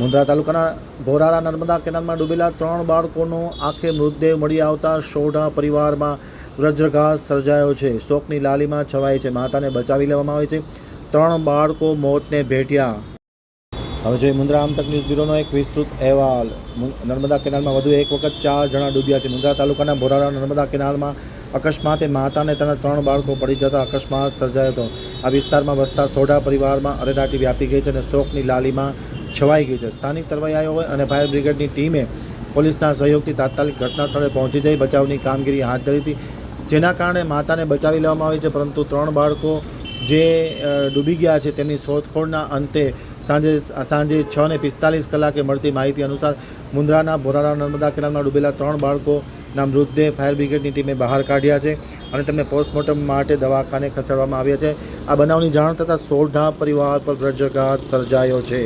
મુન્દ્રા તાલુકાના ભોરારા નર્મદા કેનાલમાં ડૂબેલા ત્રણ બાળકોનો આખે મૃતદેહ મળી આવતા સોઢા પરિવારમાં વજ્રઘાત સર્જાયો છે. શોકની લાલીમાં છવાય છે. માતાને બચાવી લેવામાં આવી છે. ત્રણ બાળકો મોતને ભેટ્યા. હવે જોઈએ મુન્દ્રા આમતક ન્યૂઝ બ્યુરોનો એક વિસ્તૃત અહેવાલ. નર્મદા કેનાલમાં વધુ એક વખત ચાર જણા ડૂબ્યા છે. મુંદ્રા તાલુકાના ભોરારા નર્મદા કેનાલમાં અકસ્માતે માતાને તેના ત્રણ બાળકો પડી જતા અકસ્માત સર્જાયો હતો. આ વિસ્તારમાં વસતા સોઢા પરિવારમાં અરેરાટી વ્યાપી ગઈ છે અને શોકની લાલીમાં છવાઈ ગયું છે. સ્થાનિક તરવૈયાઓ અને ફાયર બ્રિગેડની ટીમે પોલીસના સહયોગથી તાત્કાલિક ઘટના સ્થળે પહોંચી જઈ બચાવની કામગીરી હાથ ધરી હતી. જેના કારણે માતાને બચાવી લેવામાં આવી છે, પરંતુ ત્રણ બાળકો જે ડૂબી ગયા છે તેમની શોધખોળના અંતે સાંજે સાંજે છ ને પિસ્તાલીસ કલાકે મળતી માહિતી અનુસાર મુન્દ્રાના ભોરારા નર્મદા કેનાલમાં ડૂબેલા ત્રણ બાળકોના મૃતદેહ ફાયર બ્રિગેડની ટીમે બહાર કાઢ્યા છે અને તેમને પોસ્ટમોર્ટમ માટે દવાખાને ખસેડવામાં આવ્યા છે. આ બનાવની જાણ થતાં સોઢા પરિવાર પર વજ્રઘાત સર્જાયો છે.